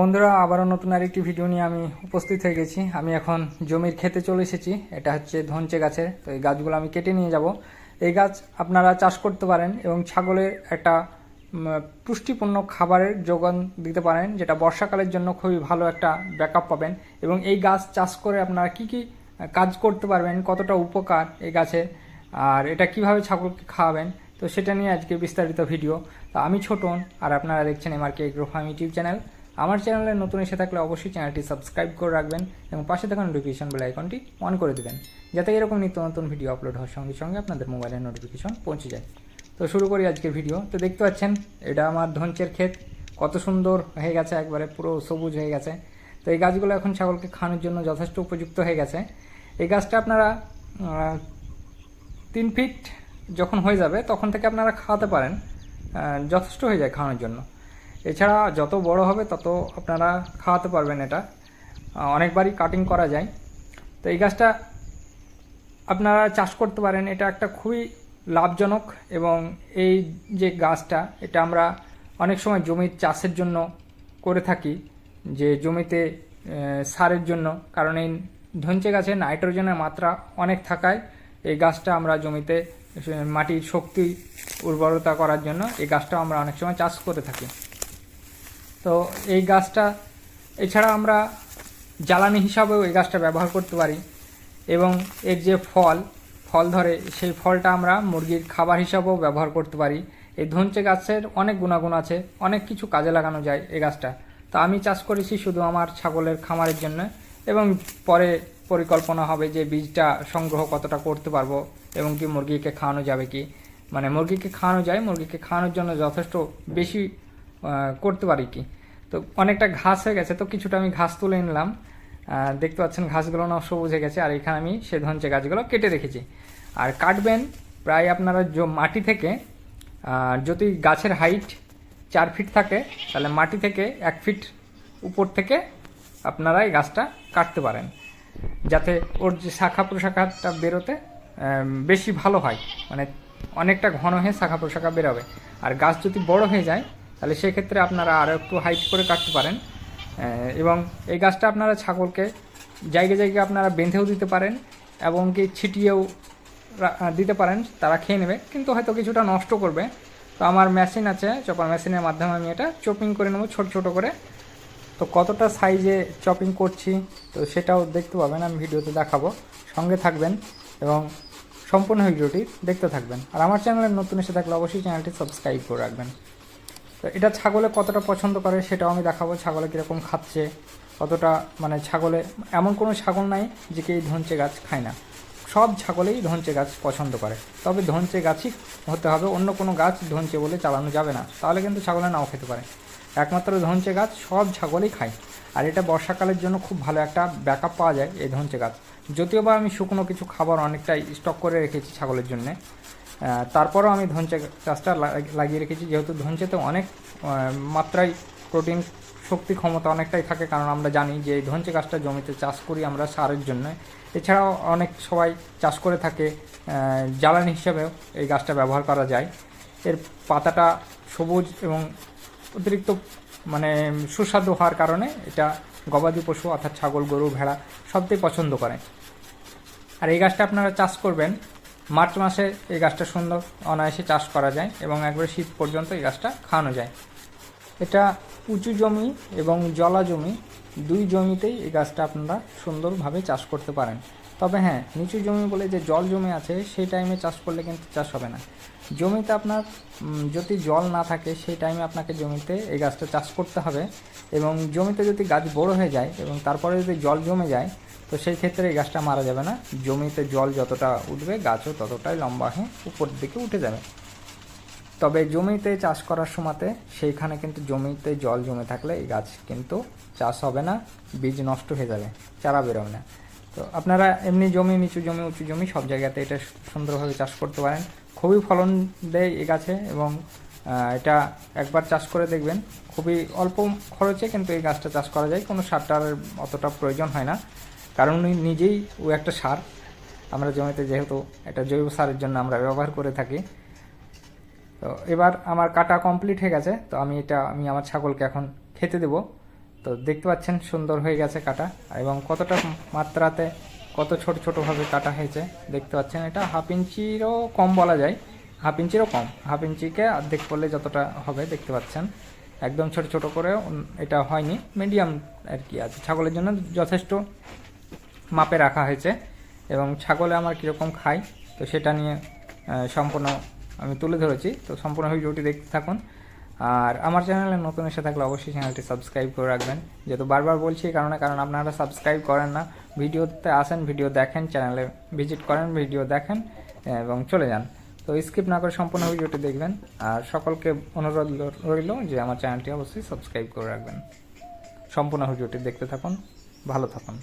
বন্ধুরা, আবারও নতুন আরেকটি ভিডিও নিয়ে আমি উপস্থিত হয়ে গেছি। আমি এখন জমির খেতে চলে এসেছি। এটা হচ্ছে ধনচে গাছের। তো এই গাছগুলো আমি কেটে নিয়ে যাব। এই গাছ আপনারা চাষ করতে পারেন এবং ছাগলের একটা পুষ্টিপূর্ণ খাবারের যোগান দিতে পারেন, যেটা বর্ষাকালের জন্য খুবই ভালো একটা ব্যাকআপ পাবেন। এবং এই গাছ চাষ করে আপনারা কি কি কাজ করতে পারবেন, কতটা উপকার এই গাছে, আর এটা কীভাবে ছাগলকে খাওয়াবেন, তো সেটা নিয়ে আজকে বিস্তারিত ভিডিও তো আমি ছোটন আর আপনারা দেখছেন MRK agro farm YouTube channel. আমার চ্যানেলে নতুন এসে থাকলে অবশ্যই চ্যানেলটি সাবস্ক্রাইব করে রাখবেন এবং পাশে থাকা নোটিফিকেশন বেল আইকনটি অন করে দেবেন, যাতে এরকম নিত্য নতুন ভিডিও আপলোড হওয়ার সঙ্গে সঙ্গে আপনাদের মোবাইলে নোটিফিকেশন পৌঁছে যায়। তো শুরু করি আজকের ভিডিও তো দেখতে পাচ্ছেন, এটা আমার ধনচের ক্ষেত। কত সুন্দর হয়ে গেছে একবারে, পুরো সবুজ হয়ে গেছে। তো এই গাছগুলো এখন ছাগলকে খাওয়ানোর জন্য যথেষ্ট উপযুক্ত হয়ে গেছে। এই গাছটা আপনারা তিন ফিট যখন হয়ে যাবে, তখন থেকে আপনারা খাওয়াতে পারেন। যথেষ্ট হয়ে যায় খাওয়ানোর জন্য। এছাড়া যত বড় হবে তত আপনারা খাওয়াতে পারবেন এটা। অনেকবারই কাটিং করা যায়। তো এই গাছটা আপনারা চাষ করতে পারেন। এটা একটা খুবই লাভজনক এবং এই যে গাছটা, এটা আমরা অনেক সময় জমির চাষের জন্য করে থাকি, যে জমিতে সারের জন্য। কারণ এই ধনচে গাছে নাইট্রোজেনের মাত্রা অনেক থাকায় এই গাছটা আমরা জমিতে মাটির শক্তি উর্বরতা করার জন্য এই গাছটা আমরা অনেক সময় চাষ করে থাকি। তো এই গাছটা এছাড়া আমরা জ্বালানি হিসাবেও এই গাছটা ব্যবহার করতে পারি। এবং এর যে ফল ফল ধরে, সেই ফলটা আমরা মুরগির খাবার হিসাবেও ব্যবহার করতে পারি। এই ধনচে গাছের অনেক গুণাগুণ আছে, অনেক কিছু কাজে লাগানো যায় এই গাছটা। তো আমি চাষ করেছি শুধু আমার ছাগলের খামারের জন্য এবং পরে পরিকল্পনা হবে যে বীজটা সংগ্রহ কতটা করতে পারব এবং কি মুরগিকে খাওয়ানো যাবে কি। মানে মুরগিকে খাওয়ানো যায়, মুরগিকে খাওয়ানোর জন্য যথেষ্ট বেশি করতে পারি কি? তো অনেকটা ঘাস হয়ে গেছে, তো কিছুটা আমি ঘাস তুলে নিলাম। দেখতে পাচ্ছেন ঘাসগুলো না সবুজ হয়ে গেছে, আর এখানে আমি সে ধনচে গাছগুলো কেটে রেখেছি। আর কাটবেন প্রায় আপনারা মাটি থেকে যদি গাছের হাইট চার ফিট থাকে, তাহলে মাটি থেকে এক ফিট উপর থেকে আপনারা এই গাছটা কাটতে পারেন। যাতে ওর যে শাখা প্রশাখাটা বেরোতে বেশি ভালো হয়। মানে অনেকটা ঘন হয়ে শাখা প্রশাখা বেরোবে। আর গাছ যদি বড় হয়ে যায় তাহলে সেক্ষেত্রে আপনারা আরও একটু হাইট করে কাটতে পারেন। এবং এই গাছটা আপনারা ছাগলকে জায়গায় জায়গায় আপনারা বেঁধেও দিতে পারেন এবং কি ছিটিয়েও দিতে পারেন, তারা খেয়ে নেবে। কিন্তু হয়তো কিছুটা নষ্ট করবে। তো আমার মেশিন আছে চপার মেশিনের মাধ্যমে আমি এটা চপিং করে নেব ছোট ছোট করে। তো কতটা সাইজে চপিং করছি, তো সেটাও দেখতে পাবেন, আমি ভিডিওতে দেখাবো। সঙ্গে থাকবেন এবং সম্পূর্ণ ভিডিওটি দেখতে থাকবেন। আর আমার চ্যানেলের নতুন এসে থাকলে অবশ্যই চ্যানেলটি সাবস্ক্রাইব করে রাখবেন। তো এটা ছাগলে কতটা পছন্দ করে সেটাও আমি দেখাবো, ছাগলে কীরকম খাচ্ছে, কতটা মানে ছাগলে, এমন কোনো ছাগল নাই যে কে ধনচে গাছ খায় না। সব ছাগলেই ধনচে গাছ পছন্দ করে, তবে ধনচে গাছই হতে হবে, অন্য কোনো গাছ ধনচে বলে চালানো যাবে না, তাহলে কিন্তু ছাগলে নাও খেতে পারে। একমাত্র ধনচে গাছ সব ছাগলেই খায়, আর এটা বর্ষাকালের জন্য খুব ভালো একটা ব্যাকআপ পাওয়া যায় এই ধনচে গাছ। যদিও বা আমি শুকনো কিছু খাবার অনেকটাই স্টক করে রেখেছি ছাগলের জন্যে তারপরেও আমি ধনচে গাছটা লাগিয়ে রেখেছি। যেহেতু ধনচেতে অনেক মাত্রায় প্রোটিন শক্তি ক্ষমতা অনেকটাই থাকে, কারণ আমরা জানি যে এই ধনচে গাছটা জমিতে চাষ করি আমরা সারের জন্য। এছাড়াও অনেক সবাই চাষ করে থাকে জ্বালানি হিসেবেও এই গাছটা ব্যবহার করা যায়। এর পাতাটা সবুজ এবং অতিরিক্ত মানে সুস্বাদু হওয়ার কারণে এটা গবাদি পশু অর্থাৎ ছাগল, গরু, ভেড়া সবটাই পছন্দ করে। আর এই গাছটা আপনারা চাষ করবেন মার্চ মাসে এই গাছটা সুন্দর অনায়াসে চাষ করা যায় এবং একবারে শীত পর্যন্ত এই গাছটা খাওয়ানো যায়। এটা উঁচু জমি এবং জলা জমি, দুই জমিতেই এই গাছটা আপনারা সুন্দরভাবে চাষ করতে পারেন। তবে হ্যাঁ নিচু জমি বলে যে জল জমি আছে সেই টাইমে চাষ করলে কিন্তু চাষ হবে না। জমিতে আপনার যদি জল না থাকে সেই টাইমে আপনাকে জমিতে এই গাছটা চাষ করতে হবে এবং জমিতে যদি গাছ বড় হয়ে যায় এবং তারপরে যদি জল জমে যায় তো সেই ক্ষেত্রে এই গাছটা মারা যাবে না। জমিতে জল যতটা উঠবে, গাছও ততটাই লম্বা হয়ে উপর দিকে উঠে যাবে। তবে জমিতে চাষ করার সময়তে সেইখানে কিন্তু জমিতে জল জমে থাকলে এই গাছ কিন্তু চাষ হবে না, বীজ নষ্ট হয়ে যাবে, চারা বেরোবে না। তো আপনারা এমনি জমি, নিচু জমি, উঁচু জমি সব জায়গাতে এটা সুন্দরভাবে চাষ করতে পারেন। খুবই ফলন দেয় এই গাছে এবং এটা একবার চাষ করে দেখবেন। খুবই অল্প খরচে কিন্তু এই গাছটা চাষ করা যায়, কোনো সারটার অতটা প্রয়োজন হয় না। কারণ উনি নিজেই ও একটা সার। আমরা জমিতে যেহেতু এটা জৈব সারের জন্য আমরা ব্যবহার করে থাকি। তো এবার আমার কাটা কমপ্লিট হয়ে গেছে, তো আমি এটা, আমি আমার ছাগলকে এখন খেতে দেব। তো দেখতে পাচ্ছেন সুন্দর হয়ে গেছে কাটা, এবং কতটা মাত্রাতে কত ছোট ছোটোভাবে কাটা হয়েছে দেখতে পাচ্ছেন। এটা হাফ ইঞ্চিরও কম বলা যায়, হাফ ইঞ্চিরও কম, হাফ ইঞ্চিকে অর্ধেক করলে যতটা হবে দেখতে পাচ্ছেন। একদম ছোট ছোট করে এটা হয়নি মিডিয়াম আর কি আছে। ছাগলের জন্য যথেষ্ট মাপে রাখা হয়েছে এবং ছাগলে আমার কীরকম খাই, তো সেটা নিয়ে সম্পূর্ণ আমি তুলে ধরেছি। তো সম্পূর্ণ ভিডিওটি দেখতে থাকুন। আর আমার চ্যানেলে নতুন এসে থাকলে অবশ্যই চ্যানেলটি সাবস্ক্রাইব করে রাখবেন। যেহেতু বারবার বলছি এই কারণে, কারণ আপনারা সাবস্ক্রাইব করেন না, ভিডিওতে আসেন, ভিডিও দেখেন, চ্যানেলে ভিজিট করেন, ভিডিও দেখেন, এবং চলে যান। তো স্কিপ না করে সম্পূর্ণ ভিডিওটি দেখবেন। আর সকলকে অনুরোধ রইল যে আমার চ্যানেলটি অবশ্যই সাবস্ক্রাইব করে রাখবেন। সম্পূর্ণ ভিডিওটি দেখতে থাকুন, ভালো থাকুন।